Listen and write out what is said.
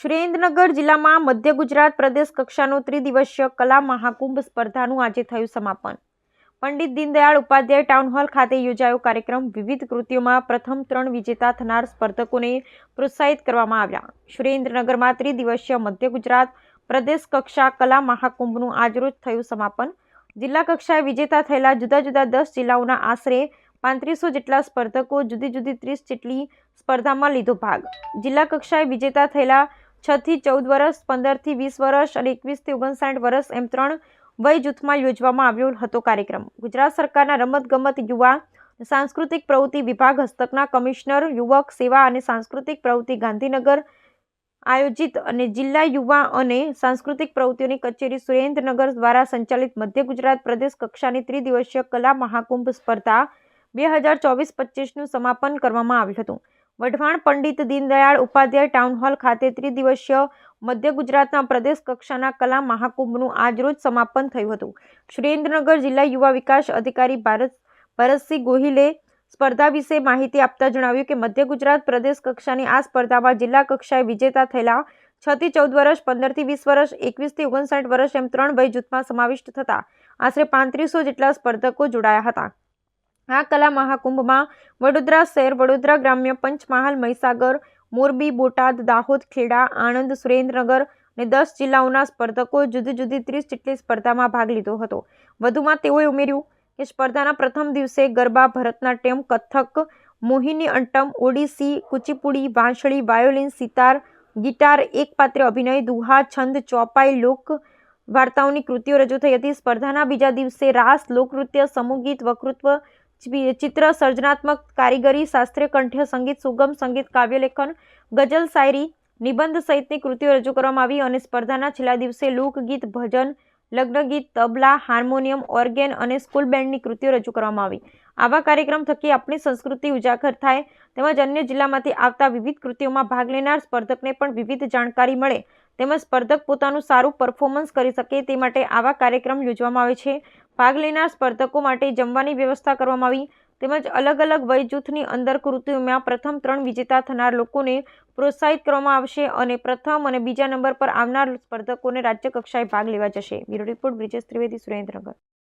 સુરેન્દ્રનગર જિલ્લામાં મધ્ય ગુજરાત પ્રદેશ કક્ષાનો ત્રિદિવસીય કલા મહાકુંભ સ્પર્ધાનું આજે થયું સમાપન. પંડિત દીનદયાળ ઉપાધ્યાય ટાઉન હોલ ખાતે યોજાયો કાર્યક્રમ. વિવિધ કૃતિઓમાં પ્રથમ ત્રણ વિજેતા થનાર સ્પર્ધકોને પ્રોત્સાહિત કરવામાં આવ્યા. સુરેન્દ્રનગરમાં ત્રિદિવસીય મધ્ય ગુજરાત પ્રદેશ કક્ષા કલા મહાકુંભનું આજરોજ થયું સમાપન. જિલ્લા કક્ષાએ વિજેતા થયેલા જુદા જુદા દસ જિલ્લાઓના આશરે પાંત્રીસો જેટલા સ્પર્ધકો જુદી જુદી ત્રીસ જેટલી સ્પર્ધામાં લીધો ભાગ. જિલ્લા કક્ષાએ વિજેતા થયેલા છ થી ચૌદ વર્ષ પંદરથી વીસ વર્ષ અને એકવીસથી ઓગણસાઠ વર્ષ એમ ત્રણ વય જૂથમાં યોજવામાં આવ્યો હતો કાર્યક્રમ. ગુજરાત સરકારના રમતગમત યુવા સાંસ્કૃતિક પ્રવૃત્તિ વિભાગ હસ્તકના કમિશનર, યુવક સેવા અને સાંસ્કૃતિક પ્રવૃત્તિ ગાંધીનગર આયોજિત અને જિલ્લા યુવા અને સાંસ્કૃતિક પ્રવૃત્તિઓની કચેરી સુરેન્દ્રનગર દ્વારા સંચાલિત મધ્ય ગુજરાત પ્રદેશ કક્ષાની ત્રિદિવસીય કલા મહાકુંભ સ્પર્ધા બે હજાર ચોવીસ પચીસનું સમાપન કરવામાં આવ્યું હતું. વઢવાણ પંડિત દીનદયાળ ઉપાધ્યાય ટાઉન હોલ ખાતે ત્રિદિવસીય મધ્ય ગુજરાતના પ્રદેશ કક્ષાના કલા મહાકુંભનું આજરોજ સમાપન થયું હતું. સુરેન્દ્રનગર જિલ્લા યુવા વિકાસ અધિકારી ભારત ભરતસિંહ ગોહિલે સ્પર્ધા વિશે માહિતી આપતા જણાવ્યું કે મધ્ય ગુજરાત પ્રદેશ કક્ષાની આ સ્પર્ધામાં જિલ્લા કક્ષાએ વિજેતા થયેલા છ થી ચૌદ વર્ષ પંદરથી વીસ વર્ષ એકવીસથી ઓગણસાઠ વર્ષ એમ ત્રણ વય જૂથમાં સમાવિષ્ટ થતા. આશરે પાંત્રીસો જેટલા સ્પર્ધકો જોડાયા હતા. આ કલા મહાકુંભમાં વડોદરા શહેર, વડોદરા ગ્રામ્ય પંચમહાલ, મહીસાગર, મોરબી, બોટાદ, દાહોદ, ખેડા, આણંદ, સુરેન્દ્રનગર અને દસ જિલ્લાઓના સ્પર્ધકો જુદી જુદી ત્રીસ જેટલી સ્પર્ધામાં ભાગ લીધો હતો. વધુમાં તેઓએ ઉમેર્યું કે સ્પર્ધાના પ્રથમ દિવસે ગરબા, ભરતનાટ્યમ, કથક, મોહિની અંટમ ઓડિસી, કુચીપુડી, વાંસળી, વાયોલિન, સિતાર, ગિટાર, એકપાત્ર અભિનય, દુહા, છંદ, ચોપાઈ, લોક વાર્તાઓની કૃતિઓ રજૂ થઈ હતી. સ્પર્ધાના બીજા દિવસે રાસ, લોકનૃત્ય સમૂહગીત વકૃત્વ ચિ- ચિત્ર સર્જનાત્મક કારીગરી, શાસ્ત્રીય કંઠ્ય, સંગીત સુગમ, સંગીત કાવ્યલેખન ગઝલ, શાયરી, નિબંધ સહિતની કૃતિઓ રજૂ કરવામાં આવી અને સ્પર્ધાના છેલ્લા દિવસે લોકગીત, ભજન, લગ્નગીત, તબલા, હાર્મોનિયમ, ઓર્ગેન અને સ્કૂલ બેન્ડની કૃતિઓ રજૂ કરવામાં આવી. આવા કાર્યક્રમ થકી આપણી સંસ્કૃતિ ઉજાગર થાય તેમજ અન્ય જિલ્લામાંથી આવતા વિવિધ કૃતિઓમાં ભાગ લેનાર સ્પર્ધકને પણ વિવિધ જાણકારી મળે તેમજ સ્પર્ધક પોતાનું સારું પરફોર્મન્સ કરી શકે તે માટે આવા કાર્યક્રમ યોજવામાં આવે છે. ભાગ લેનાર સ્પર્ધકો માટે જમવાની વ્યવસ્થા કરવામાં આવી. તેમજ અલગ અલગ વય જૂથની અંદર કૃતિઓમાં પ્રથમ ત્રણ વિજેતા થનાર લોકોને પ્રોત્સાહિત કરવામાં આવશે અને પ્રથમ અને બીજા નંબર પર આવનાર સ્પર્ધકોને રાજ્ય કક્ષાએ ભાગ લેવા જશે. Bureau report Brijesh Trivedi Surendranagar.